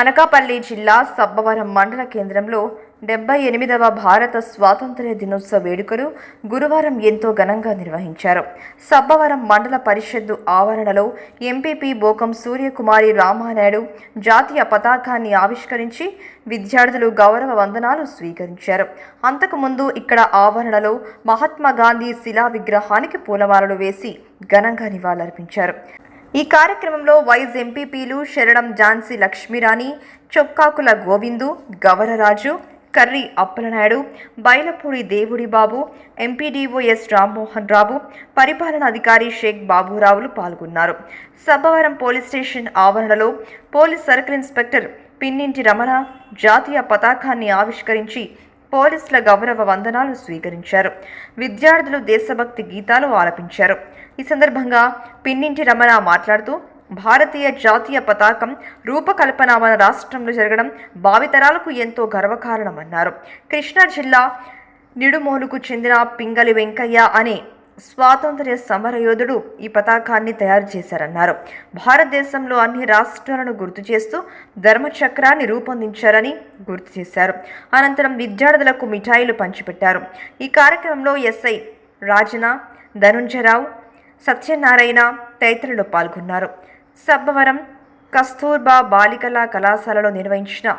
అనకాపల్లి జిల్లా సబ్బవరం మండల కేంద్రంలో డెబ్బై ఎనిమిదవ భారత స్వాతంత్ర్య దినోత్సవ వేడుకలు గురువారం ఎంతో ఘనంగా నిర్వహించారు. సబ్బవరం మండల పరిషత్తు ఆవరణలో ఎంపీపీ బోకం సూర్యకుమారి రామానాయుడు జాతీయ పతాకాన్ని ఆవిష్కరించి విద్యార్థులు గౌరవ వందనాలు స్వీకరించారు. అంతకుముందు ఇక్కడ ఆవరణలో మహాత్మా గాంధీ శిలా విగ్రహానికి పూలమాలలు వేసి ఘనంగా నివాళులర్పించారు. ఈ కార్యక్రమంలో వైస్ ఎంపీపీలు శరణం ఝాన్సీ లక్ష్మీరాణి చొక్కాకుల గోవిందు గవరరాజు కర్రి అప్పలనాయుడు బైలపూడి దేవుడి బాబు ఎంపీడీఓ ఎస్ రామ్మోహన్ రావు పరిపాలనాధికారి షేక్ బాబురావులు పాల్గొన్నారు. సబ్బవరం పోలీస్ స్టేషన్ ఆవరణలో police circle inspector Pinninti Ramana జాతీయ పతాకాన్ని ఆవిష్కరించి పోలీసుల గౌరవ వందనాలు స్వీకరించారు. విద్యార్థులు దేశభక్తి గీతాలు ఆలపించారు. ఈ సందర్భంగా పిన్నింటి రమణ మాట్లాడుతూ భారతీయ జాతీయ పతాకం రూపకల్పన మన రాష్ట్రంలో జరగడం భావితరాలకు ఎంతో గర్వకారణమన్నారు. కృష్ణా జిల్లా నిడుమోలుకు చెందిన పింగలి వెంకయ్య అనే స్వాతంత్ర్య సమరయోధుడు ఈ పతాకాన్ని తయారు చేశారన్నారు. భారతదేశంలో అన్ని రాష్ట్రాలను గుర్తు చేస్తూ ధర్మచక్రాన్ని రూపొందించారని గుర్తు చేశారు. అనంతరం విద్యార్థులకు మిఠాయిలు పంచిపెట్టారు. ఈ కార్యక్రమంలో ఎస్ఐ రాజన ధనుంజరావు సత్యనారాయణ తదితరులు పాల్గొన్నారు. సబ్బవరం కస్తూర్బా బాలికల కళాశాలలో నిర్వహించిన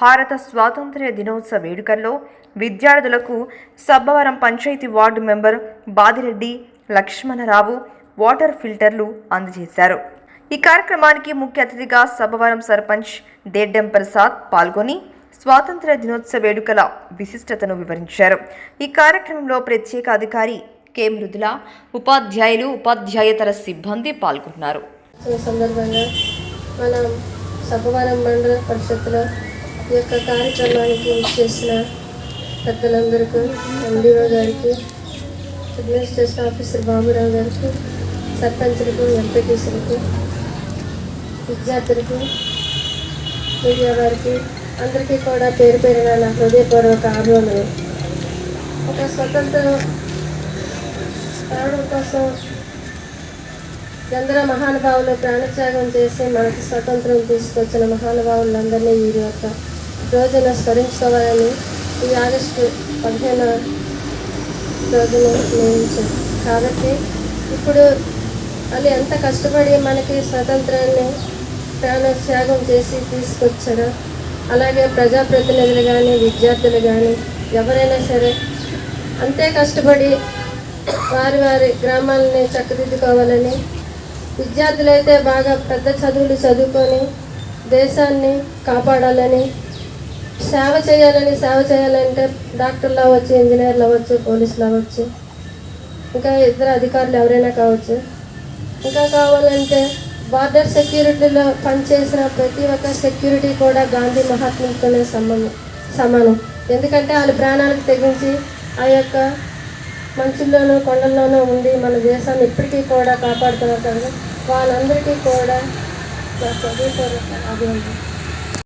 భారత స్వాతంత్ర్య దినోత్సవ వేడుకల్లో విద్యార్థులకు Sabbavaram panchayat ward member Badireddy Lakshmanarao water ఫిల్టర్లు అందజేశారు. ఈ కార్యక్రమానికి ముఖ్య అతిథిగా సబ్బవరం సర్పంచ్ దేడ్డం ప్రసాద్ పాల్గొని స్వాతంత్ర్య దినోత్సవ వేడుకల విశిష్టతను వివరించారు. ఈ కార్యక్రమంలో ప్రత్యేక అధికారి కె. మృదుల ఉపాధ్యాయులు ఉపాధ్యాయేతర సిబ్బంది పాల్గొన్నారు. సందర్భంగా మనం సభవరం మండల పరిషత్తులో ఈ యొక్క కార్యక్రమానికి చేసిన పెద్దలందరికీ ఎండిఓ గారికి అడ్మినిస్ట్రేషన్ ఆఫీసర్ బాబురావు గారికి సర్పంచులకు ఎంపీటీసీలకు విద్యార్థులకు మీడియా వారికి అందరికీ కూడా పేరు పేరున నా హృదయపూర్వక ఆహ్వానం ఒక స్వతంత్రం రావడం కోసం ఎందరో మహానుభావులు ప్రాణత్యాగం చేసి మనకు స్వతంత్రం తీసుకొచ్చిన మహానుభావులందరినీ వీరి యొక్క రోజున స్మరించుకోవాలని ఈ ఆగస్టు పదిహేను రోజున నియమించారు కాబట్టి ఇప్పుడు వాళ్ళు ఎంత కష్టపడి మనకి స్వతంత్రాన్ని ప్రాణత్యాగం చేసి తీసుకొచ్చారో అలాగే ప్రజాప్రతినిధులు కానీ విద్యార్థులు కానీ ఎవరైనా సరే అంతే కష్టపడి వారి వారి గ్రామాలని చక్కదిద్దుకోవాలని విద్యార్థులైతే బాగా పెద్ద చదువులు చదువుకొని దేశాన్ని కాపాడాలని సేవ చేయాలని సేవ చేయాలంటే డాక్టర్లు అవ్వచ్చు ఇంజనీర్లు అవ్వచ్చు పోలీసులు అవ్వచ్చు ఇంకా ఇతర అధికారులు ఎవరైనా కావచ్చు. ఇంకా కావాలంటే బార్డర్ సెక్యూరిటీలో పనిచేసిన ప్రతి ఒక్క సెక్యూరిటీ కూడా గాంధీ మహాత్ములతోనే సంబంధం సమానం. ఎందుకంటే వాళ్ళ ప్రాణాలకు తెగించి ఆ యొక్క మంచుల్లోనూ కొండల్లోనూ ఉండి మన దేశాన్ని ఇప్పటికీ కూడా కాపాడుతున్నారు కదా వాళ్ళందరికీ కూడా నా హృదయపూర్వక